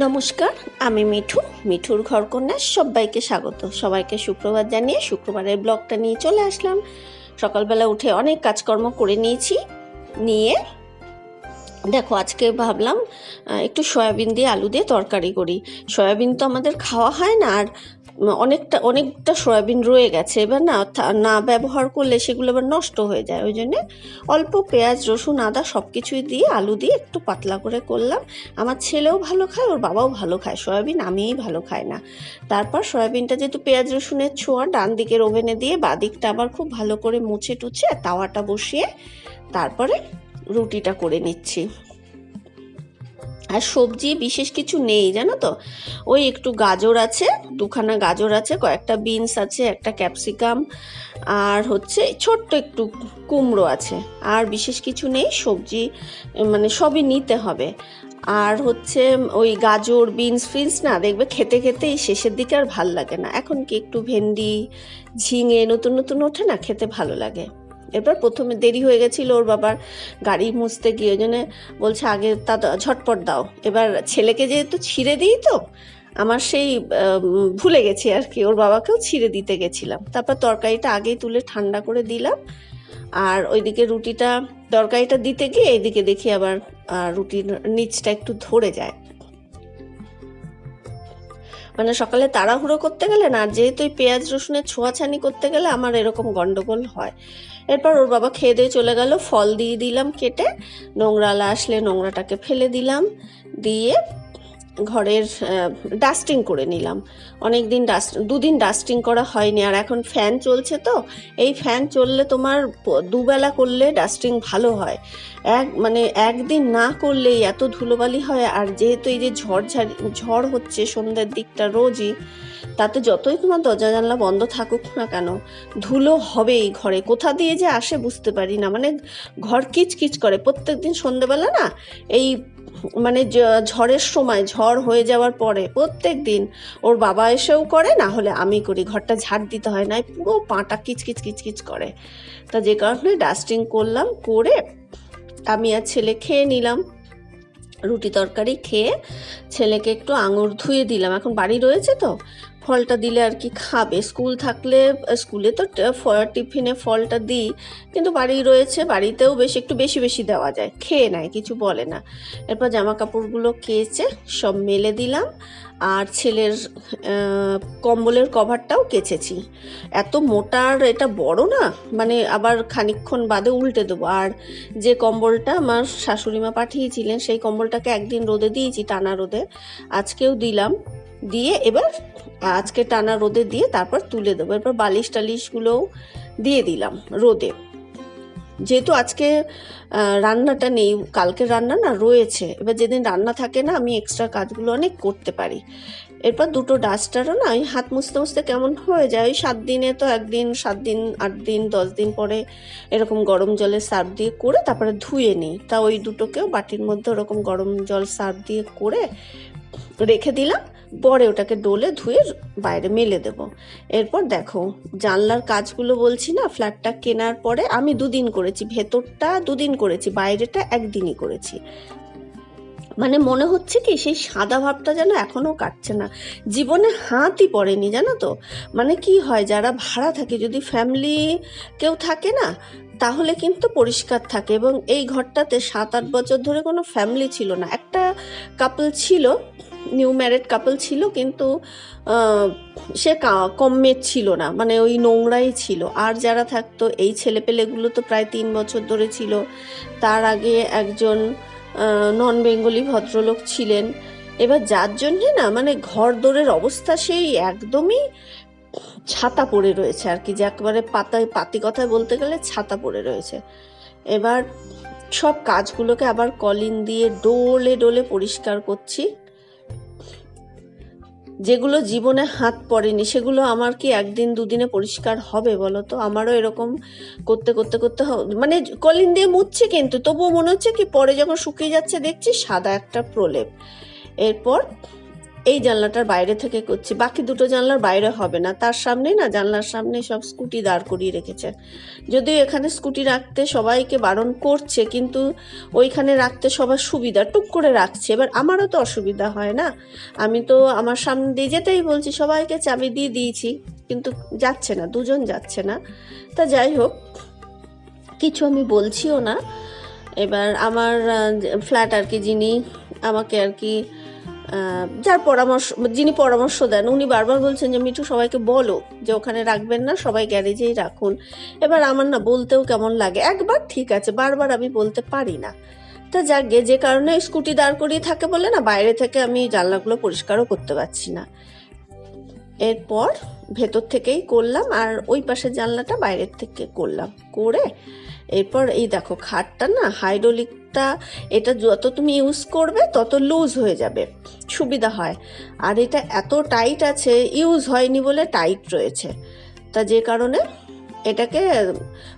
নমস্কার, আমি মিঠু, মিঠুর ঘর ঘরকন্যা সবাইকে স্বাগত। সবাইকে শুক্রবার জানিয়ে শুক্রবারের ব্লগটা নিয়ে চলে আসলাম। সকালবেলা উঠে অনেক কাজকর্ম করে নিয়েছি, নিয়ে দেখো আজকে ভাবলাম একটু সয়াবিন দিয়ে আলু দিয়ে তরকারি করি। সয়াবিন তো আমাদের খাওয়া হয় না, আর অনেকটা অনেকটা সয়াবিন রয়ে গেছে। এবার না না ব্যবহার করলে সেগুলো এবার নষ্ট হয়ে যায়। ওই জন্যে অল্প পেঁয়াজ, রসুন, আদা সব কিছুই দিয়ে আলু দিয়ে একটু পাতলা করে করলাম। আমার ছেলেও ভালো খায়, ওর বাবাও ভালো খায়। সয়াবিন আমিই ভালো খাই না। তারপর সয়াবিনটা যেহেতু পেঁয়াজ, রসুনের ছোঁয়া, ডান দিকের ওভেনে দিয়ে বাঁ দিকটা আবার খুব ভালো করে মুছে টুছে তাওয়াটা বসিয়ে তারপরে রুটিটা করে নিচ্ছি। আর সবজি বিশেষ কিছু নেই, জানো তো? ওই একটু গাজর আছে, দুখানা গাজর আছে, কয়েকটা বিনস আছে, একটা ক্যাপসিকাম, আর হচ্ছে ছোট্ট একটু কুমড়ো আছে। আর বিশেষ কিছু নেই, সবজি মানে সবই নিতে হবে। আর হচ্ছে ওই গাজর, বিনস, ফিনস না, দেখবে খেতে খেতে এই শেষের দিকে আর ভালো লাগে না। এখন কি একটু ভেন্ডি, ঝিঙে নতুন নতুন ওঠে না, খেতে ভালো লাগে। এরপর প্রথমে দেরি হয়ে গেছিল ওর বাবার গাড়ি মুছতে গিয়ে, ওই জন্য বলছে, আগে তা ঝটপট দাও। এবার ছেলেকে যেহেতু ছিঁড়ে দিই তো, আমার সেই ভুলে গেছি আর কি, ওর বাবাকেও ছিঁড়ে দিতে গেছিলাম। তারপর তরকারিটা আগেই তুলে ঠান্ডা করে দিলাম। আর ওইদিকে রুটিটা, তরকারিটা দিতে গিয়ে এইদিকে দেখি আবার রুটির নিচটা একটু ধরে যায়। মানে সকালে তাড়াহুড়ো করতে গেলে না, আর যেহেতু পেঁয়াজ রসুনের ছোঁয়াছানি করতে গেলে আমার এরকম গন্ডগোল হয়। এরপর ওর বাবা খেয়ে দিয়ে চলে গেল, ফল দিয়ে দিলাম কেটে নোংরালা আসলে নোংরাটাকে ফেলে দিলাম, দিয়ে ঘরের ডাস্টিং করে নিলাম। অনেক দিন ডাস্ট দুদিন ডাস্টিং করা হয়নি, আর এখন ফ্যান চলছে তো। এই ফ্যান চললে তোমার দুবেলা করলে ডাস্টিং ভালো হয়। এক মানে একদিন না করলেই এত ধুলোবালি হয়, আর যেহেতু এই যে ঝড় ঝাড় হচ্ছে সন্ধ্যের দিকটা রোজই, তাতে যতই তোমার দরজা জানলা বন্ধ থাকুক না কেন, ধুলো হবেই ঘরে। কোথা দিয়ে যে আসে বুঝতে পারি না। মানে ঘর কিচকিচ করে। প্রত্যেক দিন সন্ধ্যেবেলা না, এই মানে ঝড়ের সময়, ঝড় হয়ে যাওয়ার পরে প্রত্যেক দিন ওর বাবা এসেও করে, না হলে আমি করি। ঘরটা ঝাড় দিতে হয় না পুরো পাটা কিচকিচ কিচকিচ করে। তা যে কারণে ডাস্টিং করলাম, করে আমি আর ছেলে খেয়ে নিলাম। রুটি তরকারি খেয়ে ছেলেকে একটু আঙুর ধুয়ে দিলাম। এখন বাড়ি রয়েছে তো? ফলটা দিলে আর কি খাবে। স্কুল থাকলে, স্কুলে তো টিফিনে ফলটা দিই, কিন্তু বাড়ি রয়েছে, বাড়িতেও বেশ একটু বেশি বেশি দেওয়া যায়, খেয়ে নেয়, কিছু বলে না। এরপর জামা কাপড়গুলো কেচে সব মেলে দিলাম, আর ছেলের কম্বলের কভারটাও কেচেছি। এত মোটার এটা বড় না মানে আবার খানিকক্ষণ বাদে উল্টে দেবো। আর যে কম্বলটা আমার শাশুড়িমা পাঠিয়েছিলেন, সেই কম্বলটাকে একদিন রোদে দিয়েছি, টানা রোদে, আজকেও দিলাম। দিয়ে এবার আজকে টানা রোদে দিয়ে তারপর তুলে দেবো। এরপর বালিশ টালিশগুলোও দিয়ে দিলাম রোদে। যেহেতু আজকে রান্নাটা নেই, কালকের রান্না না রয়েছে। এবার যেদিন রান্না থাকে না, আমি এক্সট্রা কাজগুলো অনেক করতে পারি। এরপর দুটো ডাস্টারও না, ওই হাত মুছতে মুছতে কেমন হয়ে যায়, ওই সাত দিনে তো একদিন, সাত দিন, আট দিন, দশ দিন পরে এরকম গরম জলে সার্ফ দিয়ে করে তারপরে ধুয়ে নিই। তা ওই দুটোকেও বাটির মধ্যে ওরকম গরম জল সার্ফ দিয়ে করে রেখে দিলাম। পরে ওটাকে ডোলে ধুয়ে বাইরে মেলে দেব। এরপর দেখো, জানলার কাজগুলো বলছি না, ফ্ল্যাটটা কেনার পরে আমি দুদিন করেছি, ভেতরটা দুদিন করেছি, বাইরেটা একদিনই করেছি। মানে মনে হচ্ছে কি, সেই সাদা ভাবটা যেন এখনও কাটছে না। জীবনে হাতই পড়েনি, জানো তো? মানে কি হয়, যারা ভাড়া থাকে, যদি ফ্যামিলি কেউ থাকে না, তাহলে কিন্তু পরিষ্কার থাকে এবং এই ঘরটাতে সাত আট বছর ধরে কোনো ফ্যামিলি ছিল না। একটা কাপল ছিল নিউ ম্যারেড কাপল ছিল, কিন্তু সে কমমেট ছিল না মানে ওই নোংরাই ছিল। আর যারা থাকতো, এই ছেলেপেলেগুলো তো প্রায় তিন বছর ধরে ছিল। তার আগে একজন নন বেঙ্গলি ভদ্রলোক ছিলেন। এবার যার জন্যে না মানে ঘর দোরের অবস্থা সেই একদমই ছাতা পড়ে রয়েছে আর কি, যে একেবারে পাতায় পাতি কথায় বলতে গেলে ছাতা পড়ে রয়েছে। এবার সব কাজগুলোকে আবার কলিন দিয়ে ডোলে ডোলে পরিষ্কার করছি। যেগুলো জীবনে হাত পড়েনি, সেগুলো আমার কি একদিন দুদিনে পরিষ্কার হবে বলো তো আমারও এরকম করতে করতে করতে মানে কলিন দিয়ে মুছছে কিন্তু, তবুও মনে হচ্ছে কি পরে যখন শুকিয়ে যাচ্ছে দেখছি সাদা একটা প্রলেপ। এরপর এই জানলাটার বাইরে থেকে করছি বাকি দুটো জানলার বাইরে হবে না। তার সামনেই না, জানলার সামনে সব স্কুটি দাঁড় করিয়ে রেখেছে। যদিও এখানে স্কুটি রাখতে সবাইকে বারণ করছে, কিন্তু ওইখানে রাখতে সবার সুবিধা, টুক করে রাখছে। এবার আমারও তো অসুবিধা হয় না। আমি তো আমার সামনে দিয়ে যেতেই বলছি, সবাইকে চাবি দিয়ে দিয়েছি, কিন্তু যাচ্ছে না, দুজন যাচ্ছে না। তা যাই হোক, কিছু আমি বলছিও না। এবার আমার ফ্ল্যাট আর কি যিনি আমাকে আর কি যার পরামর্শ যিনি পরামর্শ দেন, উনি বারবার বলছেন যে, মিঠু, সবাইকে বলো যে, ওখানে রাখবেন না, সবাই গ্যারেজেই রাখুন। এবার আমার না বলতেও কেমন লাগে। একবার ঠিক আছে, বারবার আমি বলতে পারি না। তা যাকে যে কারণে স্কুটি দাঁড় করিয়ে থাকে বলে না, বাইরে থেকে আমি জানলাগুলো পরিষ্কারও করতে পারছি না। এরপর ভেতর থেকেই করলাম, আর ওই পাশের জানলাটা বাইরের থেকে করলাম। করে এরপর এই দেখো খাটটা না হাইড্রোলিকটা, এটা যত তুমি ইউজ করবে, তত লুজ হয়ে যাবে। সুবিধা হয়। আর এটা এত টাইট আছে ইউজ হয়নি বলে টাইট রয়েছে। তা যে কারণে এটাকে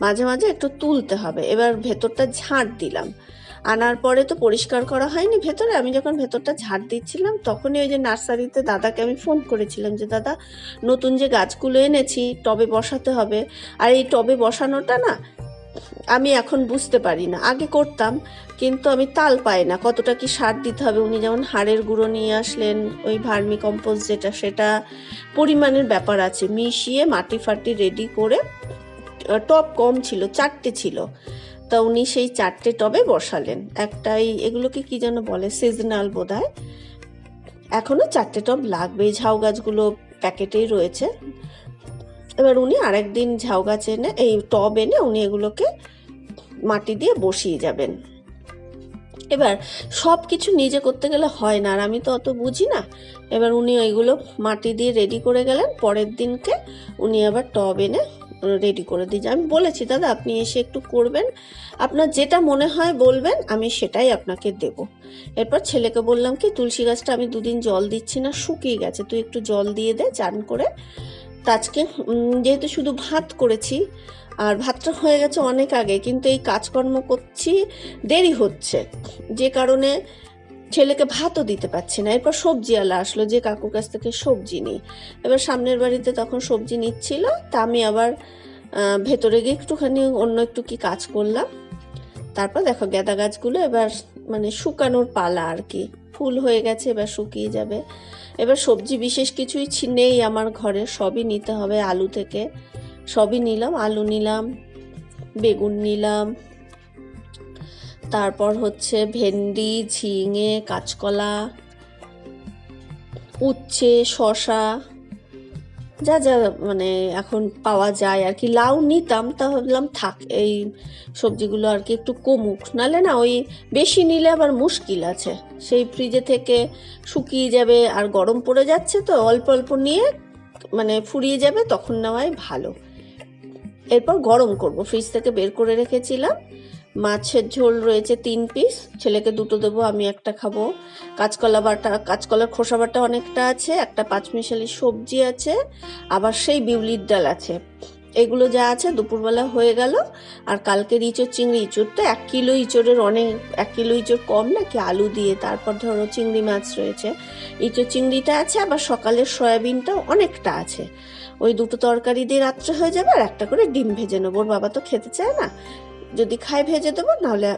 মাঝে মাঝে একটু তুলতে হবে। এবার ভেতরটা ঝাঁট দিলাম। আনার পরে তো পরিষ্কার করা হয়নি ভেতরে। আমি যখন ভেতরটা ঝাড় দিচ্ছিলাম, তখনই ওই যে নার্সারিতে দাদাকে আমি ফোন করেছিলাম যে, দাদা, নতুন যে গাছগুলো এনেছি, টবে বসাতে হবে। আর এই টবে বসানোটা না আমি এখন বুঝতে পারি না। আগে করতাম, কিন্তু আমি তাল পাই না। কতটা কি সার দিতে হবে? উনি যেমন হাড়ের গুঁড়ো নিয়ে আসলেন, ওই ভার্মি কম্পোস্ট যেটা, সেটা পরিমাণের ব্যাপার আছে। মিশিয়ে মাটি ফাটি রেডি করে টব কম ছিল, চারটে ছিল। তা উনি সেই চারটে টবে বসালেন। একটাই, এগুলোকে কি যেন বলে সিজনাল বোধ হয় এখনও চারটে টব লাগবে ঝাউ গাছগুলো প্যাকেটেই রয়েছে। এবার উনি আরেকদিন ঝাউ গাছ এনে, এই টব এনে উনি এগুলোকে মাটি দিয়ে বসিয়ে যাবেন। এবার সব কিছু নিজে করতে গেলে হয় না, আর আমি তো অত বুঝি না। এবার উনি ওইগুলো মাটি দিয়ে রেডি করে গেলেন, পরের দিনকে উনি আবার টব এনে রেডি করে দিয়ে আমি বলেছি, দাদা, আপনি এসে একটু করবেন। আপনার যেটা মনে হয় বলবেন, আমি সেটাই আপনাকে দেব। এরপর ছেলেকে বললাম কি, তুলসী গাছটা আমি দুদিন জল দিচ্ছি না, শুকিয়ে গেছে। তুই একটু জল দিয়ে দে, চান করে তা আজকে যেহেতু শুধু ভাত করেছি, আর ভাতটা হয়ে গেছে অনেক আগে, কিন্তু এই কাজকর্ম করছি, দেরি হচ্ছে। যে কারণে ছেলেকে ভাতও দিতে পারছি না। এরপর সবজিওয়ালা আসলো, যে কাকুর কাছ থেকে সবজি নিই। এবার সামনের বাড়িতে তখন সবজি নিচ্ছিল, তা আমি আবার ভেতরে গিয়ে একটুখানি অন্য একটু কি কাজ করলাম। তারপর দেখো গাঁদা গাছগুলো এবার মানে শুকানোর পালা আর কি। ফুল হয়ে গেছে, এবার শুকিয়ে যাবে। এবার সবজি বিশেষ কিছুই নেই আমার ঘরে, সবই নিতে হবে আলু থেকে। সবই নিলাম, আলু নিলাম, বেগুন নিলাম, তারপর হচ্ছে ভেন্ডি, ঝিঙে, কাঁচকলা, উচ্ছে শশা যা যা মানে এখন পাওয়া যায় আর কি। লাউ নিতাম, তা ভাবলাম থাক, এই সবজিগুলো আর কি একটু কমুক। নালে না ওই বেশি নিলে আবার মুশকিল আছে। সেই ফ্রিজে থেকে শুকিয়ে যাবে আর গরম পড়ে যাচ্ছে তো, অল্প অল্প নিয়ে মানে ফুরিয়ে যাবে, তখন নেওয়াই ভালো। এরপর গরম করব। ফ্রিজ থেকে বের করে রেখেছিলাম। মাছের ঝোল রয়েছে তিন পিস ছেলেকে দুটো দেবো, আমি একটা খাব। কাঁচকলা বাটা, কাঁচকলার খোসা বাটা অনেকটা আছে, একটা পাঁচমিশালি সবজি আছে, আবার সেই বিউলির ডাল আছে। এগুলো যা আছে দুপুরবেলা হয়ে গেল। আর কালকের ইঁচড়, চিংড়ি ইঁচড় তো এক কিলো ইঁচড়ের অনেক, এক কিলো ইঁচড় কম নাকি আলু দিয়ে, তারপর ধরো চিংড়ি মাছ রয়েছে। ইঁচড়, চিংড়িটা আছে, আবার সকালের সয়াবিনটাও অনেকটা আছে। ওই দুটো তরকারি দিয়ে রাত্রে হয়ে যাবে আর একটা করে ডিম ভেজে নেব। ওর বাবা তো খেতে চায় না। যদি খাই ভেজে দেবো, নাহলে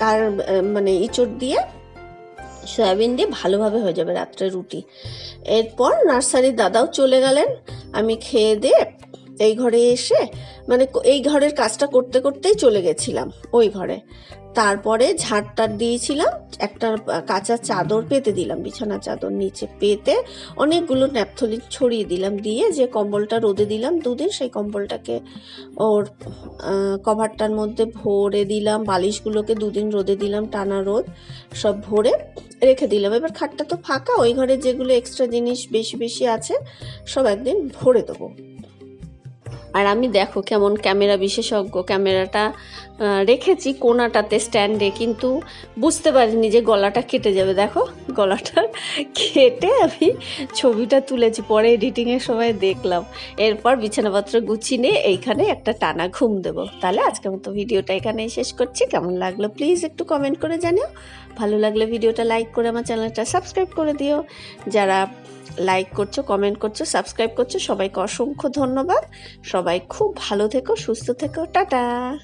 আর মানে ইঁচড় দিয়ে সয়াবিন দিয়ে ভালোভাবে হয়ে যাবে রাত্রে রুটি। এরপর নার্সারির দাদাও চলে গেলেন। আমি খেয়ে দিয়ে এই ঘরে এসে মানে এই ঘরের কাজটা করতে করতেই চলে গেছিলাম ওই ঘরে। তারপরে ঝাড়টার দিয়েছিলাম, একটা কাঁচা চাদর পেতে দিলাম, বিছানা চাদর নিচে পেতে অনেকগুলো ন্যাপথলিন ছড়িয়ে দিলাম, দিয়ে যে কম্বলটা রোদে দিলাম দুদিন, সেই কম্বলটাকে ওর কভারটার মধ্যে ভরে দিলাম, বালিশগুলোকে দুদিন রোদে দিলাম, টানা রোদ, সব ভরে রেখে দিলাম। এবার খাটটা তো ফাঁকা, ওই ঘরে যেগুলো এক্সট্রা জিনিস বেশি বেশি আছে, সব একদিন ভরে দেবো। আর আমি দেখো কেমন ক্যামেরা বিশেষজ্ঞ। ক্যামেরাটা রেখেছি কোনাটাতে, স্ট্যান্ডে, কিন্তু বুঝতে পারিনি যে গলাটা কেটে যাবে। দেখো, গলাটা কেটে আমি ছবিটা তুলেছি, পরে এডিটিংয়ের সময় দেখলাম। এরপর বিছানাপত্র গুছিয়ে নিয়ে এইখানে একটা টানা ঘুম দেবো। তাহলে আজকের মতো ভিডিওটা এখানেই শেষ করছি। কেমন লাগল প্লিজ একটু কমেন্ট করে জানিও। ভালো লাগলে ভিডিওটা লাইক করে আমার চ্যানেলটা সাবস্ক্রাইব করে দিও। যারা লাইক করছ কমেন্ট করছ সাবস্ক্রাইব করছ, সবাইকে অসংখ্য ধন্যবাদ। সবাই খুব ভালো থেকো, সুস্থ থেকো, টাটা।